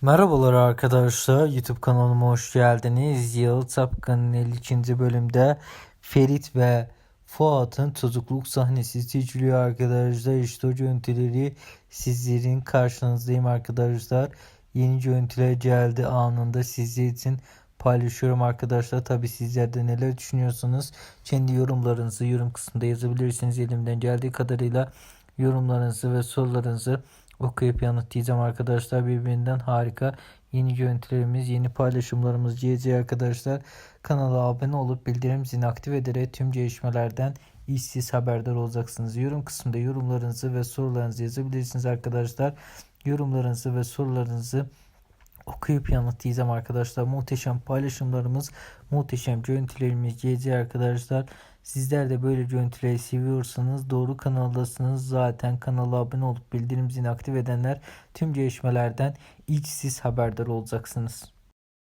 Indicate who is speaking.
Speaker 1: Merhabalar arkadaşlar YouTube kanalıma hoş geldiniz. Yalı Tapkan'ın 52. bölümde Ferit ve Fuat'ın çocukluk sahnesi seçiliyor arkadaşlar. İşte o görüntüleri sizlerin karşınızdayım arkadaşlar. Yeni görüntüler geldi anında sizler için paylaşıyorum arkadaşlar. Tabi sizler de neler düşünüyorsunuz? Kendi yorumlarınızı yorum kısmında yazabilirsiniz. Elimden geldiği kadarıyla yorumlarınızı ve sorularınızı okuyup yanıtlayacağım arkadaşlar. Birbirinden harika yeni görüntülerimiz, yeni paylaşımlarımız gelecek arkadaşlar. Kanala abone olup bildirim zilini aktif ederek tüm gelişmelerden işsiz haberdar olacaksınız. Yorum kısmında yorumlarınızı ve sorularınızı yazabilirsiniz arkadaşlar. Yorumlarınızı ve sorularınızı okuyup yanıtlayacağım arkadaşlar. Muhteşem paylaşımlarımız, muhteşem görüntülerimiz gelecek arkadaşlar. Sizler de böyle görüntüleri seviyorsanız doğru kanaldasınız. Zaten kanala abone olup bildirim zilini aktif edenler tüm gelişmelerden ilk siz haberdar olacaksınız.